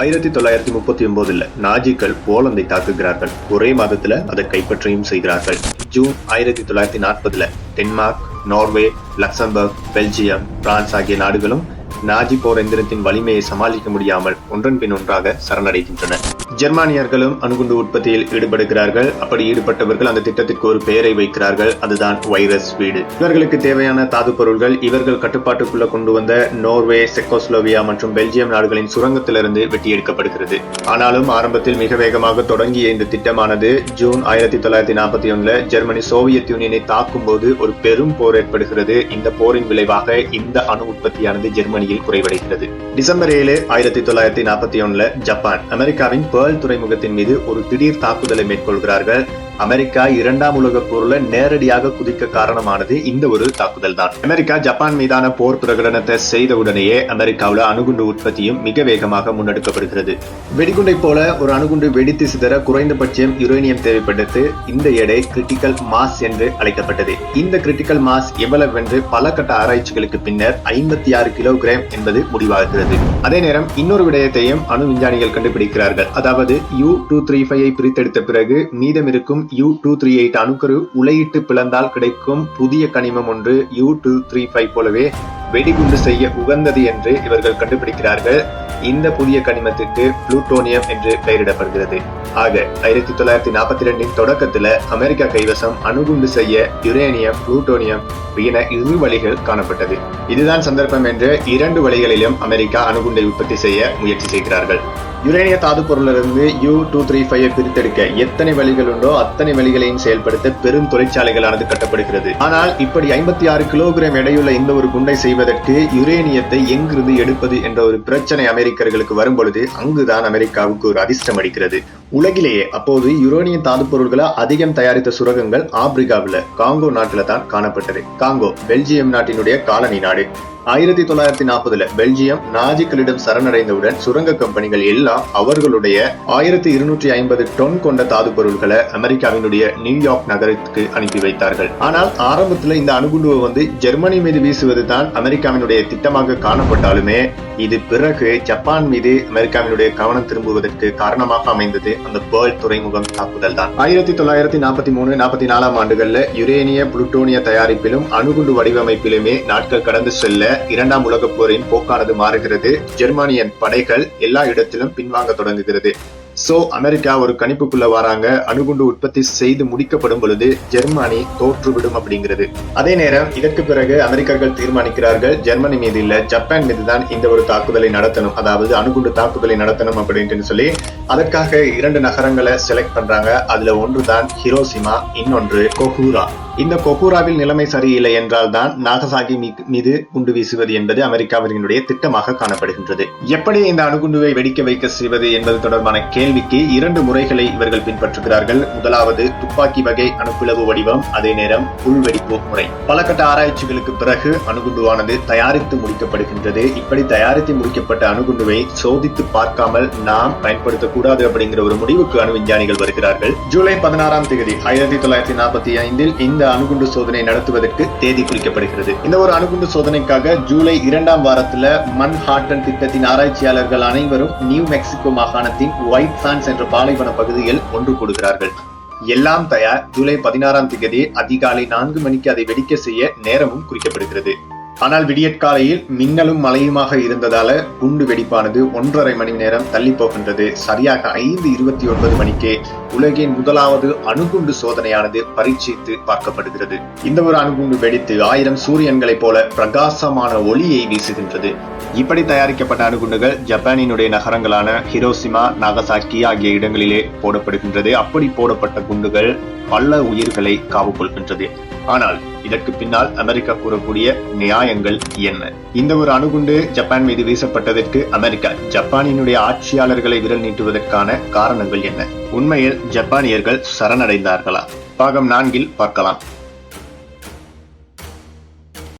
ஆயிரத்தி தொள்ளாயிரத்தி முப்பத்தி ஒன்பதுல நாஜிக்கள் போலந்தை தாக்குகிறார்கள். ஒரே மாதத்துல அதை கைப்பற்றியும் செய்கிறார்கள். ஜூன் ஆயிரத்தி தொள்ளாயிரத்தி நாற்பதுல Denmark Norway Luxembourg Belgium France ஆகிய நாடுகளும் நாஜி போர் எந்திரத்தின் வலிமையை சமாளிக்க முடியாமல் ஒன்றன் பின் ஒன்றாக சரணடைகின்றன. ஜெர்மானியர்களும் அணுகுண்டு உற்பத்தியில் ஈடுபடுகிறார்கள். அப்படி ஈடுபட்டவர்கள் அந்த திட்டத்திற்கு ஒரு பெயரை வைக்கிறார்கள். அதுதான் வைரஸ் வீடு. இவர்களுக்கு தேவையான தாது பொருள்கள் இவர்கள் கட்டுப்பாட்டுக்குள்ள கொண்டு வந்த நோர்வே செக்கோஸ்லோவியா மற்றும் பெல்ஜியம் நாடுகளின் சுரங்கத்திலிருந்து வெட்டி எடுக்கப்படுகிறது ஆனாலும் ஆரம்பத்தில் மிக வேகமாக தொடங்கிய இந்த திட்டமானது ஜூன் ஆயிரத்தி தொள்ளாயிரத்தி நாற்பத்தி ஒன்றுல ஜெர்மனி சோவியத் யூனியனை தாக்கும் போது ஒரு பெரும் போர் ஏற்படுகிறது. இந்த போரின் விளைவாக இந்த அணு உற்பத்தியானது ஜெர்மனி மணியில் குறைவடைகிறது டிசம்பர் ஏழு ஆயிரத்தி தொள்ளாயிரத்தி நாற்பத்தி ஒன்னுல ஜப்பான் அமெரிக்காவின் பேர்ல் துறைமுகத்தின் மீது ஒரு திடீர் தாக்குதலை மேற்கொள்கிறார்கள். அமெரிக்கா இரண்டாம் உலக போர்ல நேரடியாக குதிக்க காரணமானது இந்த ஒரு தாக்குதல் தான் அமெரிக்கா ஜப்பான் மீதான போர் பிரகடனத்தை செய்தவுடனேயே அமெரிக்காவில் அணுகுண்டு உற்பத்தியும் மிக வேகமாக முன்னெடுக்கப்படுகிறது. வெடிகுண்டை போல ஒரு அணுகுண்டு வெடித்து சிதற குறைந்தபட்சம் யுரேனியம் தேவைப்பட்டது. இந்த எடை கிரிட்டிக்கல் மாஸ் என்று அழைக்கப்பட்டது. இந்த கிரிட்டிக்கல் மாஸ் எவ்வளவென்று பல கட்ட ஆராய்ச்சிகளுக்கு பின்னர் ஐம்பத்தி ஆறு கிலோகிராம் என்பது முடிவாகிறது. அதே நேரம் இன்னொரு விடயத்தையும் அணு விஞ்ஞானிகள் கண்டுபிடிக்கிறார்கள். அதாவது யூ டூ த்ரீ ஃபைவ் பிரித்தெடுத்த பிறகு மீதம் இருக்கும் யூ டூ த்ரீ எயிட் அணுக்கரு உலையிட்டு பிளந்தால் கிடைக்கும் புதிய கனிமம் ஒன்று யூ டூ த்ரீ ஃபைவ் போலவே வெடிகுண்டு செய்ய உகந்தது என்று இவர்கள் கண்டுபிடிக்கிறார்கள். இந்த புதிய கனிமத்திற்கு புளூட்டோனியம் என்று பெயரிடப்படுகிறது. ஆக ஆயிரத்தி தொள்ளாயிரத்தி நாற்பத்தி ரெண்டின் தொடக்கத்துல அமெரிக்கா கைவசம் அணுகுண்டு செய்ய யுரேனியம் புளூட்டோனியம் என இரு வழிகள் காணப்பட்டது. இதுதான் சந்தர்ப்பம் என்று இரண்டு வழிகளிலும் அமெரிக்கா அணுகுண்டை உற்பத்தி செய்ய முயற்சி செய்கிறார்கள். யுரேனிய தாது பொருளிலிருந்து யூ டூ த்ரீ ஃபைவ் பிரித்தெடுக்க எத்தனை வழிகள் உண்டோ அத்தனை வழிகளையும் செயல்படுத்த பெரும் தொழிற்சாலைகளானது கட்டப்படுகிறது. ஆனால் இப்படி ஐம்பத்தி ஆறு கிலோகிராம் எடையுள்ள இந்த ஒரு குண்டை செய்வதற்கு யுரேனியத்தை எங்கிருந்து எடுப்பது என்ற ஒரு பிரச்சனை அமெரிக்கர்களுக்கு வரும்பொழுது அங்குதான் அமெரிக்காவுக்கு ஒரு அதிர்ஷ்டம் அடிக்கிறது உலகிலேயே அப்போது யுரோனியன் தாது பொருட்களை அதிகம் தயாரித்த சுரங்கங்கள் ஆப்பிரிக்காவில் காங்கோ நாட்டில தான் காணப்பட்டது. காங்கோ பெல்ஜியம் நாட்டினுடைய காலனி நாடு. ஆயிரத்தி தொள்ளாயிரத்தி நாற்பதுல பெல்ஜியம் நாஜிக்களிடம் சரணடைந்தவுடன் சுரங்க கம்பெனிகள் எல்லாம் அவர்களுடைய ஆயிரத்தி இருநூற்றி ஐம்பது டொன் கொண்ட தாது பொருட்களை அமெரிக்காவினுடைய நியூயார்க் நகரத்துக்கு அனுப்பி வைத்தார்கள். ஆனால் ஆரம்பத்துல இந்த அணுகுண்டுவை வந்து ஜெர்மனி மீது வீசுவது தான் அமெரிக்காவினுடைய திட்டமாக காணப்பட்டாலுமே இது பிறகு ஜப்பான் மீது அமெரிக்காவினுடைய கவனம் திரும்புவதற்கு காரணமாக அமைந்தது அந்த பேர்ல் துறைமுகம் தாக்குதல் தான். ஆயிரத்தி தொள்ளாயிரத்தி நாற்பத்தி மூணு நாற்பத்தி நாலாம் ஆண்டுகள்ல யுரேனிய புளுட்டோனிய தயாரிப்பிலும் அணுகுண்டு வடிவமைப்பிலுமே நாட்கள் கடந்து செல்ல இரண்டாம் உலகப் போரின் போக்கானது மாறுகிறது. ஜெர்மானியன் படைகள் எல்லா இடத்திலும் பின்வாங்க தொடங்குகிறது. சோ அமெரிக்கா ஒரு கணிப்புக்குள்ள வராங்க. அணுகுண்டு உற்பத்தி செய்து முடிக்கப்படும் பொழுது ஜெர்மனி தோற்றுவிடும் அப்படிங்கிறது. அதே நேரம் இதற்கு பிறகு அமெரிக்கர்கள் தீர்மானிக்கிறார்கள் ஜெர்மனி மீது இல்ல ஜப்பான் மீது தான் இந்த ஒரு தாக்குதலை நடத்தணும். அதாவது அணுகுண்டு தாக்குதலை நடத்தணும் அப்படின்ட்டு சொல்லி அதற்காக இரண்டு நகரங்களை செலக்ட் பண்றாங்க. அதுல ஒன்று தான் ஹிரோசிமா இன்னொன்று கொஹூரா. இந்த கொஹூராவில் நிலைமை சரியில்லை என்றால் தான் நாகசாகி மீது குண்டு வீசுவது என்பது அமெரிக்காவினுடைய திட்டமாக காணப்படுகின்றது. எப்படி இந்த அணுகுண்டுவை வெடிக்க வைக்க செய்வது என்பது தொடர்பான கேள்விக்கு இரண்டு முறைகளை இவர்கள் பின்பற்றுகிறார்கள். முதலாவது துப்பாக்கி வகை அணுப்பிளவு வடிவம் அதே நேரம் உள்வெடிப்பு முறை. பல கட்ட ஆராய்ச்சிகளுக்கு பிறகு அணுகுண்டுவானது தயாரித்து முடிக்கப்படுகின்றது. இப்படி தயாரித்து முடிக்கப்பட்ட அணுகுண்டுவை சோதித்து பார்க்காமல் நாம் பயன்படுத்தக்கூடாது அப்படிங்கிற ஒரு முடிவுக்கு அணு விஞ்ஞானிகள் வருகிறார்கள். ஜூலை பதினாறாம் தேதி ஆயிரத்தி தொள்ளாயிரத்தி நாற்பத்தி ஐந்தில் இந்த அணுகுண்டு சோதனை நடத்துவதற்கு தேதி குறிக்கப்படுகிறது. இந்த ஒரு அணுகுண்டு சோதனைக்காக ஜூலை இரண்டாம் வாரத்தில் மன் ஹாட்டன் திட்டத்தின் ஆராய்ச்சியாளர்கள் அனைவரும் நியூ மெக்சிகோ மாகாணத்தின் ஒயிட் சான்ஸ் என்ற பாலைவன பகுதியில் ஒன்று கூடுகிறார்கள். எல்லாம் தயார். ஜூலை பதினாறாம் தேதி அதிகாலை நான்கு மணிக்கு அதை வெடிக்க செய்ய நேரமும் குறிக்கப்படுகிறது. ஆனால் விடியற்காலையில் மின்னலும் மழையுமாக இருந்ததால குண்டு வெடிப்பானது ஒன்றரை மணி நேரம் தள்ளி போகின்றது சரியாக ஐந்து இருபத்தி ஒன்பது மணிக்கே உலகின் முதலாவது அணுகுண்டு சோதனையானது பரீட்சித்து பார்க்கப்படுகிறது. இந்த ஒரு அணுகுண்டு வெடித்து ஆயிரம் சூரியன்களைப் போல பிரகாசமான ஒளியை வீசுகின்றது. இப்படி தயாரிக்கப்பட்ட அணுகுண்டுகள் ஜப்பானினுடைய நகரங்களான ஹிரோசிமா நாகசாக்கி ஆகிய இடங்களிலே போடப்படுகின்றது. அப்படி போடப்பட்ட குண்டுகள் பல உயிர்களை காவு கொள்கின்றது ஆனால் இதற்கு பின்னால் அமெரிக்கா கூறக்கூடிய நியாயங்கள் என்ன? இந்த ஒரு அணுகுண்டு ஜப்பான் மீது வீசப்பட்டதற்கு அமெரிக்கா ஜப்பானினுடைய ஆட்சியாளர்களை விரல் நீட்டுவதற்கான காரணங்கள் என்ன? உண்மையில் ஜப்பானியர்கள் சரணடைந்தார்களா? பாகம் நான்கில் பார்க்கலாம்.